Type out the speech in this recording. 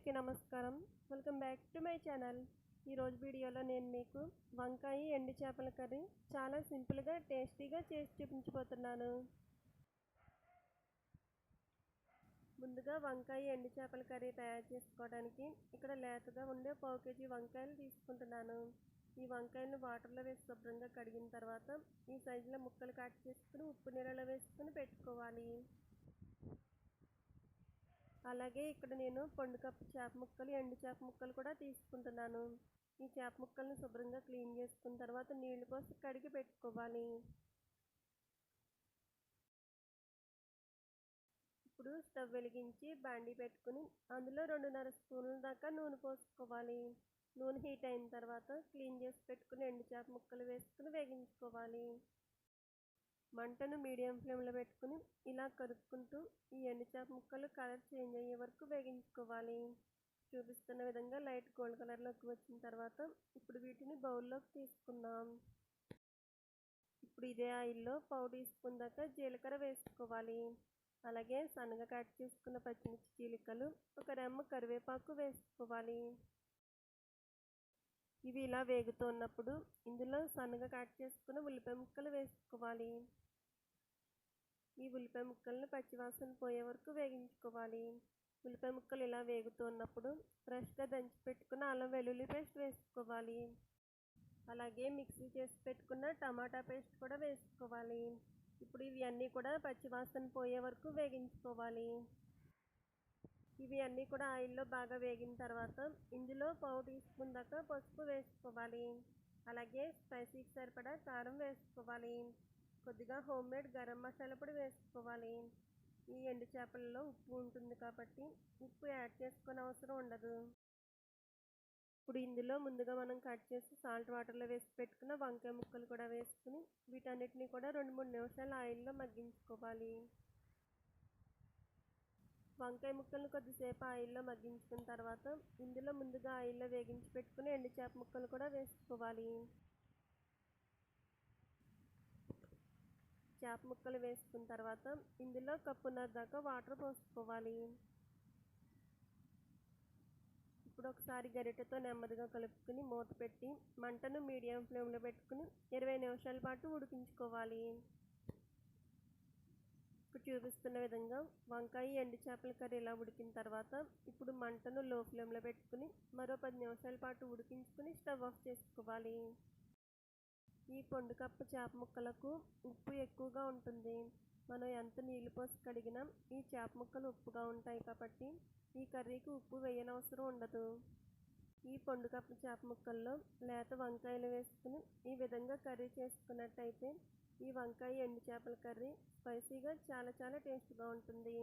అందరికీ నమస్కారం. Welcome back to my channel. ఈరోజు వీడియోలో నేను మీకు వంకాయ ఎండు చేపల కర్రీ చాలా సింపుల్గా టేస్టీగా చేసి చూపించబోతున్నాను. ముందుగా వంకాయ ఎండు చేపల కర్రీ తయారు చేసుకోవడానికి ఇక్కడ లేతగా ఉండే పావు కేజీ వంకాయలు తీసుకుంటున్నాను. ఈ వంకాయలను వాటర్లో వేసి శుభ్రంగా కడిగిన తర్వాత ఈ సైజులో ముక్కలు కట్ చేసుకుని ఉప్పు నీళ్ళలో వేసుకుని పెట్టుకోవాలి. అలాగే ఇక్కడ నేను పండు కప్పు చేప ముక్కలు ఎండు చేప ముక్కలు కూడా తీసుకుంటున్నాను. ఈ చేప ముక్కలను శుభ్రంగా క్లీన్ చేసుకున్న తర్వాత నీళ్ళు పోసి కడిగి పెట్టుకోవాలి. ఇప్పుడు స్టవ్ వెలిగించి బాండీ పెట్టుకుని అందులో రెండున్నర స్పూన్ల దాకా నూనె పోసుకోవాలి. నూనె హీట్ అయిన తర్వాత క్లీన్ చేసి పెట్టుకుని ఎండు చేప ముక్కలు వేసుకుని వేగించుకోవాలి. మంటను మీడియం ఫ్లేమ్లో పెట్టుకుని ఇలా కలుపుకుంటూ ఈ ఎండుచాప ముక్కలు కలర్ చేంజ్ అయ్యే వరకు వేగించుకోవాలి. చూపిస్తున్న విధంగా లైట్ గోల్డ్ కలర్లోకి వచ్చిన తర్వాత ఇప్పుడు వీటిని బౌల్లోకి తీసుకుందాం. ఇప్పుడు ఇదే ఆయిల్లో పావు టీ స్పూన్ దాకా జీలకర్ర వేసుకోవాలి. అలాగే సన్నగా కట్ చేసుకున్న పచ్చిమిర్చి చీలికలు ఒక రెమ్మ కరివేపాకు వేసుకోవాలి. ఇవి ఇలా వేగుతున్నప్పుడు ఇందులో సన్నగా కట్ చేసుకున్న ఉల్లిపాయ ముక్కలు వేసుకోవాలి. ఈ ఉల్లిపాయ ముక్కలను పచ్చివాసన పోయే వరకు వేగించుకోవాలి. ఉల్లిపాయ ముక్కలు ఇలా వేగుతున్నప్పుడు ఫ్రెష్గా దంచి పెట్టుకున్న అల్లం వెల్లుల్లి పేస్ట్ వేసుకోవాలి. అలాగే మిక్సీ చేసి పెట్టుకున్న టమాటా పేస్ట్ కూడా వేసుకోవాలి. ఇప్పుడు ఇవి అన్నీ కూడా పచ్చివాసన పోయే వరకు వేగించుకోవాలి. ఇవి అన్నీ కూడా ఆయిల్లో బాగా వేగిన తర్వాత ఇందులో పావు టీ స్పూన్ దాకా పసుపు వేసుకోవాలి. అలాగే స్పైసీకి సరిపడా కారం వేసుకోవాలి. కొద్దిగా హోమ్ మేడ్ గరం మసాలా పొడి వేసుకోవాలి. ఈ ఎండు చేపలలో ఉప్పు ఉంటుంది కాబట్టి ఉప్పు యాడ్ చేసుకునే అవసరం ఉండదు. ఇప్పుడు ఇందులో ముందుగా మనం కట్ చేసి సాల్ట్ వాటర్లో వేసి పెట్టుకున్న వంకాయ ముక్కలు కూడా వేసుకుని వీటన్నిటిని కూడా రెండు మూడు నిమిషాలు ఆయిల్లో మగ్గించుకోవాలి. వంకాయ ముక్కలను కొద్దిసేపు ఆయిల్లో మగ్గించుకున్న తర్వాత ఇందులో ముందుగా ఆయిల్లో వేగించి పెట్టుకుని ఎండు చేప ముక్కలు కూడా వేసుకోవాలి. చేప ముక్కలు వేసుకున్న తర్వాత ఇందులో కప్పున్నర దాకా వాటర్ పోసుకోవాలి. ఇప్పుడు ఒకసారి గరిటెతో నెమ్మదిగా కలుపుకుని మూత పెట్టి మంటను మీడియం ఫ్లేమ్లో పెట్టుకుని ఇరవై నిమిషాల పాటు ఉడికించుకోవాలి. ఇప్పుడు చూపిస్తున్న విధంగా వంకాయ ఎండు చేపల కర్రీ ఇలా ఉడికిన తర్వాత ఇప్పుడు మంటను లో ఫ్లేమ్లో పెట్టుకుని మరో పది నిమిషాల పాటు ఉడికించుకుని స్టవ్ ఆఫ్ చేసుకోవాలి. ఈ పొండు కప్పు చేప ముక్కలకు ఉప్పు ఎక్కువగా ఉంటుంది. మనం ఎంత నీళ్ళు పోసి కడిగినా ఈ చేప ముక్కలు ఉప్పుగా ఉంటాయి కాబట్టి ఈ కర్రీకి ఉప్పు వేయనవసరం ఉండదు. ఈ పొండు కప్పు చేప ముక్కల్లో లేత వంకాయలు వేసుకుని ఈ విధంగా కర్రీ చేసుకున్నట్టయితే ఈ వంకాయ ఎండు చేపల కర్రీ స్పైసీగా చాలా చాలా టేస్ట్గా ఉంటుంది.